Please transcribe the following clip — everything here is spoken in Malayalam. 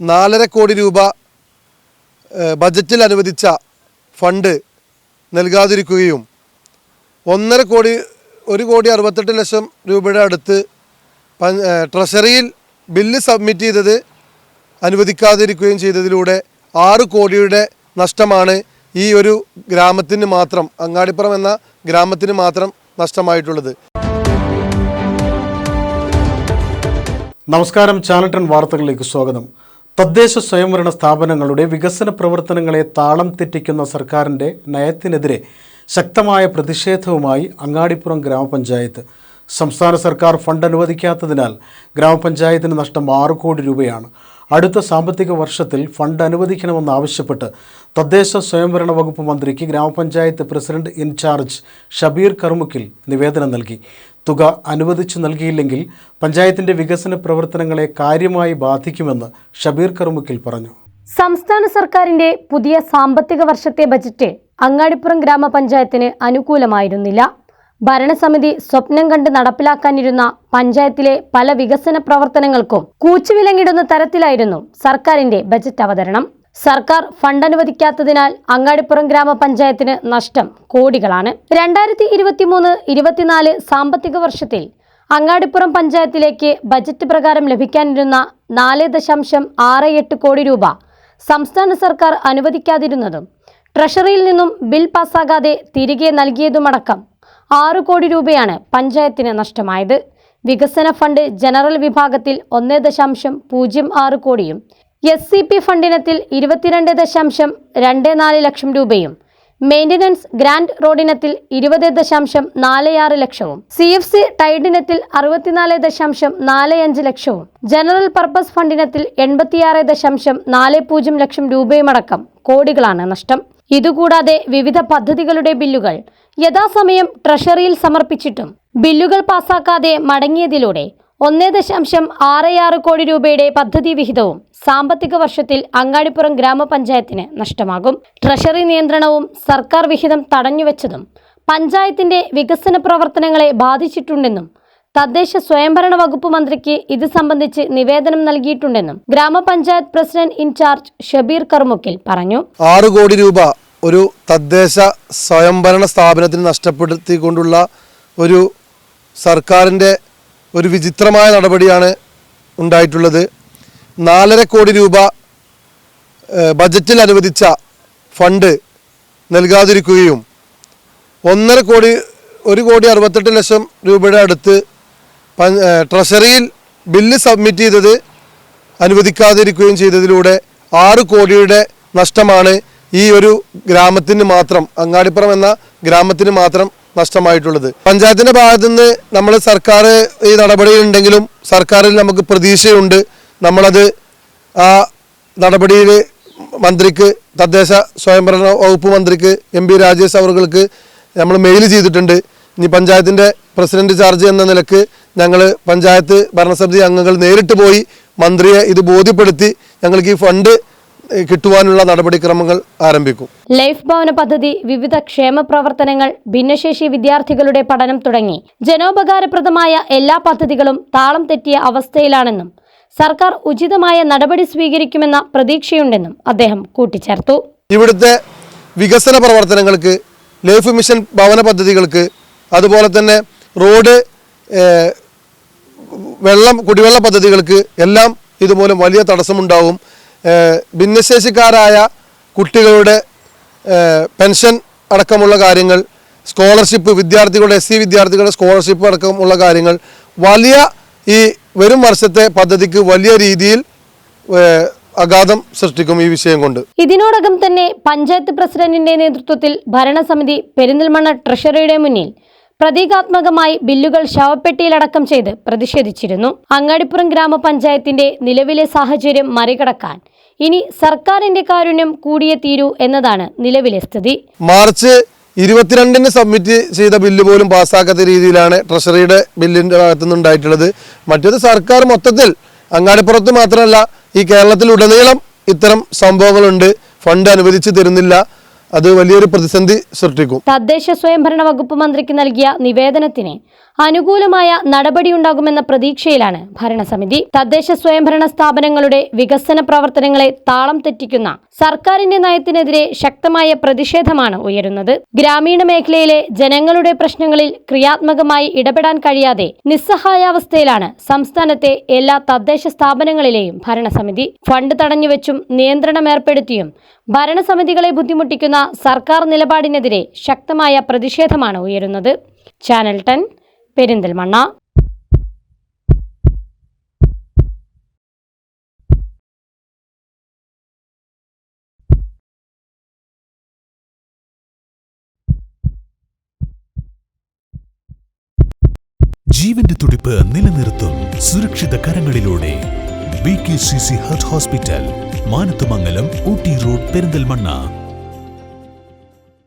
നാലര കോടി രൂപ ബജറ്റിൽ അനുവദിച്ച ഫണ്ട് നൽകാതിരിക്കുകയും ഒന്നര കോടി ഒരു കോടി അറുപത്തെട്ട് ലക്ഷം രൂപയുടെ അടുത്ത് ട്രഷറിയിൽ ബില്ല് സബ്മിറ്റ് ചെയ്തത് അനുവദിക്കാതിരിക്കുകയും ചെയ്തതിലൂടെ ആറ് കോടിയുടെ നഷ്ടമാണ് ഈ ഒരു ഗ്രാമത്തിന് മാത്രം അങ്ങാടിപ്പുറം എന്ന ഗ്രാമത്തിന് മാത്രം നഷ്ടമായിട്ടുള്ളത്. നമസ്കാരം ചാനട്ടൺ വാർത്തകളിലേക്ക് സ്വാഗതം. തദ്ദേശ സ്വയംഭരണ സ്ഥാപനങ്ങളുടെ വികസന പ്രവർത്തനങ്ങളെ താളം തെറ്റിക്കുന്ന സർക്കാരിന്റെ നയത്തിനെതിരെ ശക്തമായ പ്രതിഷേധവുമായി അങ്ങാടിപ്പുറം ഗ്രാമപഞ്ചായത്ത്. സംസ്ഥാന സർക്കാർ ഫണ്ട് അനുവദിക്കാത്തതിനാൽ ഗ്രാമപഞ്ചായത്തിന് നഷ്ടം ആറ് കോടി രൂപയാണ്. അടുത്ത സാമ്പത്തിക വർഷത്തിൽ ഫണ്ട് അനുവദിക്കണമെന്നാവശ്യപ്പെട്ട് തദ്ദേശ സ്വയംഭരണ വകുപ്പ് മന്ത്രിക്ക് ഗ്രാമപഞ്ചായത്ത് പ്രസിഡന്റ് ഇൻചാർജ് ഷബീർ കർമുക്കിൽ നിവേദനം നൽകി. തുക അനുവദിച്ചു നൽകിയില്ലെങ്കിൽ പഞ്ചായത്തിന്റെ വികസന പ്രവർത്തനങ്ങളെ കാര്യമായി ബാധിക്കുമെന്ന് ഷബീർ കർമുക്കിൽ പറഞ്ഞു. സംസ്ഥാന സർക്കാരിന്റെ പുതിയ സാമ്പത്തിക വർഷത്തെ ബജറ്റ് അങ്ങാടിപ്പുറം ഗ്രാമപഞ്ചായത്തിന് അനുകൂലമായിരുന്നില്ല. ഭരണസമിതി സ്വപ്നം കണ്ട് നടപ്പിലാക്കാനിരുന്ന പഞ്ചായത്തിലെ പല വികസന പ്രവർത്തനങ്ങൾക്കും കൂച്ചുവിലങ്ങിടുന്ന തരത്തിലായിരുന്നു സർക്കാരിന്റെ ബജറ്റ് അവതരണം. സർക്കാർ ഫണ്ട് അനുവദിക്കാത്തതിനാൽ അങ്ങാടിപ്പുറം ഗ്രാമപഞ്ചായത്തിന് നഷ്ടം കോടികളാണ്. രണ്ടായിരത്തി ഇരുപത്തിമൂന്ന് ഇരുപത്തിനാല് സാമ്പത്തിക വർഷത്തിൽ അങ്ങാടിപ്പുറം പഞ്ചായത്തിലേക്ക് ബജറ്റ് പ്രകാരം ലഭിക്കാനിരുന്ന നാല് ദശാംശം ആറ് എട്ട് കോടി രൂപ സംസ്ഥാന സർക്കാർ അനുവദിക്കാതിരുന്നതും ട്രഷറിയിൽ നിന്നും ബിൽ പാസ്സാകാതെ തിരികെ നൽകിയതുമടക്കം ആറ് കോടി രൂപയാണ് പഞ്ചായത്തിന് നഷ്ടമായത്. വികസന ഫണ്ട് ജനറൽ വിഭാഗത്തിൽ ഒന്ന് ദശാംശം പൂജ്യം ആറ് കോടിയും എസ് സി പി ഫണ്ടിനത്തിൽ ഇരുപത്തിരണ്ട് ദശാംശം രണ്ട് നാല് ലക്ഷം രൂപയും മെയിന്റനൻസ് ഗ്രാൻഡ് റോഡിനത്തിൽ ഇരുപത് ദശാംശം നാല് ആറ് ലക്ഷവും സി എഫ് സി ടൈഡിനത്തിൽ അറുപത്തിനാല് ദശാംശം നാല് അഞ്ച് ലക്ഷവും ജനറൽ പർപ്പസ് ഫണ്ടിനത്തിൽ എൺപത്തിയാറ് ദശാംശം നാല് പൂജ്യം ലക്ഷം രൂപയുമടക്കം കോടികളാണ് നഷ്ടം. ഇതുകൂടാതെ വിവിധ പദ്ധതികളുടെ ബില്ലുകൾ യഥാസമയം ട്രഷറിയിൽ സമർപ്പിച്ചിട്ടും ബില്ലുകൾ പാസാക്കാതെ മടങ്ങിയതിലൂടെ ഒന്ന് ദശാംശം ആറ് ആറ് കോടി രൂപയുടെ പദ്ധതി വിഹിതവും സാമ്പത്തിക വർഷത്തിൽ അങ്ങാടിപ്പുറം ഗ്രാമപഞ്ചായത്തിന് നഷ്ടമാകും. ട്രഷറി നിയന്ത്രണവും സർക്കാർ വിഹിതം തടഞ്ഞുവെച്ചതും പഞ്ചായത്തിന്റെ വികസന പ്രവർത്തനങ്ങളെ ബാധിച്ചിട്ടുണ്ടെന്നും തദ്ദേശ സ്വയംഭരണ വകുപ്പ് മന്ത്രിക്ക് ഇത് സംബന്ധിച്ച് നിവേദനം നൽകിയിട്ടുണ്ടെന്നും ഗ്രാമപഞ്ചായത്ത് പ്രസിഡന്റ് ഇൻചാർജ് ഷബീർ കർമുക്കിൽ പറഞ്ഞു. ആറ് കോടി രൂപ ഒരു തദ്ദേശ സ്വയംഭരണ സ്ഥാപനത്തിന് നഷ്ടപ്പെടുത്തിക്കൊണ്ടുള്ള ഒരു സർക്കാരിന്റെ ഒരു വിചിത്രമായ നടപടിയാണ് ഉണ്ടായിട്ടുള്ളത്. നാലര കോടി രൂപ ബജറ്റിൽ അനുവദിച്ച ഫണ്ട് നൽകാതിരിക്കുകയും ഒന്നര കോടി ഒരു കോടി അറുപത്തെട്ട് ലക്ഷം രൂപയുടെ അടുത്ത് ട്രഷറിയിൽ ബില്ല് സബ്മിറ്റ് ചെയ്തത് അനുവദിക്കാതിരിക്കുകയും ചെയ്തതിലൂടെ ആറ് കോടിയുടെ നഷ്ടമാണ് ഈ ഒരു ഗ്രാമത്തിന് മാത്രം അങ്ങാടിപ്പുറം എന്ന ഗ്രാമത്തിന് മാത്രം നഷ്ടമായിട്ടുള്ളത്. പഞ്ചായത്തിന്റെ ഭാഗത്തു നിന്ന് നമ്മൾ സർക്കാർ ഈ നടപടിയിലുണ്ടെങ്കിലും സർക്കാരിൽ നമുക്ക് പ്രതീക്ഷയുണ്ട്. നമ്മളത് ആ നടപടിയിൽ മന്ത്രിക്ക് തദ്ദേശ സ്വയംഭരണ വകുപ്പ് മന്ത്രിക്ക് എം പി രാജേഷ് അവർക്ക് നമ്മൾ മെയിൽ ചെയ്തിട്ടുണ്ട്. ഇനി പഞ്ചായത്തിന്റെ പ്രസിഡന്റ് ചാർജ് എന്ന നിലയ്ക്ക് ഞങ്ങൾ പഞ്ചായത്ത് ഭരണസമിതി അംഗങ്ങൾ നേരിട്ട് പോയി മന്ത്രിയെ ഇത് ബോധ്യപ്പെടുത്തി ഞങ്ങൾക്ക് ഈ ഫണ്ട് കിട്ടുവാനുള്ള നടപടിക്രമങ്ങൾ ആരംഭിക്കും. ലൈഫ് ഭവന പദ്ധതി വിവിധ ക്ഷേമ പ്രവർത്തനങ്ങൾ ഭിന്നശേഷി വിദ്യാർത്ഥികളുടെ പഠനം തുടങ്ങി. ജനോപകാരപ്രദമായ എല്ലാ പദ്ധതികളും താളം തെറ്റിയ അവസ്ഥയിലാണെന്നും സർക്കാർ ഉചിതമായ നടപടി സ്വീകരിക്കുമെന്ന പ്രതീക്ഷയുണ്ടെന്നും അദ്ദേഹം കൂട്ടിച്ചേർത്തു. ഇവിടുത്തെ വികസന പ്രവർത്തനങ്ങൾക്ക് ലൈഫ് മിഷൻ ഭവന പദ്ധതികൾക്ക് അതുപോലെ തന്നെ റോഡ് വെള്ളം കുടിവെള്ള പദ്ധതികൾക്ക് എല്ലാം ഇതുമൂലം വലിയ തടസ്സമുണ്ടാവും. ഭിന്നശേഷിക്കാരായ കുട്ടികളുടെ പെൻഷൻ അടക്കമുള്ള കാര്യങ്ങൾ സ്കോളർഷിപ്പ് വിദ്യാർത്ഥികളുടെ എസ് സി വിദ്യാർത്ഥികളുടെ സ്കോളർഷിപ്പ് അടക്കമുള്ള കാര്യങ്ങൾ വലിയ ഈ വരും വർഷത്തെ പദ്ധതിക്ക് വലിയ രീതിയിൽ അഗാധം സൃഷ്ടിക്കും ഈ വിഷയം കൊണ്ട്. ഇതിനോടകം തന്നെ പഞ്ചായത്ത് പ്രസിഡന്റിന്റെ നേതൃത്വത്തിൽ ഭരണസമിതി പെരിന്തൽമണ്ണ ട്രഷറിയുടെ മുന്നിൽ പ്രതീകാത്മകമായി ബില്ലുകൾ ശവപ്പെട്ടിയിലടക്കം ചെയ്ത് പ്രതിഷേധിച്ചിരുന്നു. അങ്ങാടിപ്പുറം ഗ്രാമപഞ്ചായത്തിന്റെ നിലവിലെ സാഹചര്യം മറികടക്കാൻ ഇനി സർക്കാരിന്റെ കാരുണ്യം കൂടിയേ തീരൂ എന്നതാണ് നിലവിലെ സ്ഥിതി. മാർച്ച് ഇരുപത്തിരണ്ടിന് സബ്മിറ്റ് ചെയ്ത ബില്ല് പോലും പാസ്സാക്കാത്ത രീതിയിലാണ് ട്രഷറിയുടെ ബില്ലിന്റെ ഭാഗത്തുനിന്ന് ഉണ്ടായിട്ടുള്ളത്. മറ്റേത് സർക്കാർ മൊത്തത്തിൽ അങ്ങാടിപ്പുറത്ത് മാത്രമല്ല ഈ കേരളത്തിലുടനീളം ഇത്തരം സംഭവങ്ങളുണ്ട്. ഫണ്ട് അനുവദിച്ചു തരുന്നില്ല. അത് വലിയൊരു പ്രതിസന്ധി സൃഷ്ടിക്കും. തദ്ദേശ സ്വയംഭരണ വകുപ്പ് മന്ത്രിക്ക് നൽകിയ നിവേദനത്തിന് അനുകൂലമായ നടപടിയുണ്ടാകുമെന്ന പ്രതീക്ഷയിലാണ് ഭരണസമിതി. തദ്ദേശ സ്വയംഭരണ സ്ഥാപനങ്ങളുടെ വികസന പ്രവർത്തനങ്ങളെ താളം തെറ്റിക്കുന്ന സർക്കാരിന്റെ നയത്തിനെതിരെ ശക്തമായ പ്രതിഷേധമാണ് ഉയരുന്നത്. ഗ്രാമീണ മേഖലയിലെ ജനങ്ങളുടെ പ്രശ്നങ്ങളിൽ ക്രിയാത്മകമായി ഇടപെടാൻ കഴിയാതെ നിസ്സഹായാവസ്ഥയിലാണ് സംസ്ഥാനത്തെ എല്ലാ തദ്ദേശ സ്ഥാപനങ്ങളിലെയും ഭരണസമിതി. ഫണ്ട് തടഞ്ഞുവെച്ചും നിയന്ത്രണം ഏർപ്പെടുത്തിയും ഭരണസമിതികളെ ബുദ്ധിമുട്ടിക്കുന്ന സർക്കാർ നിലപാടിനെതിരെ ശക്തമായ പ്രതിഷേധമാണ് ഉയരുന്നത്. Channel ten Perinthalmanna. ജീവന്റെ തുടിപ്പ് നിലനിർത്തും സുരക്ഷിത കരങ്ങളിലൂടെ. B K C C heart hospital Manathumangalam Ooty road Perinthalmanna.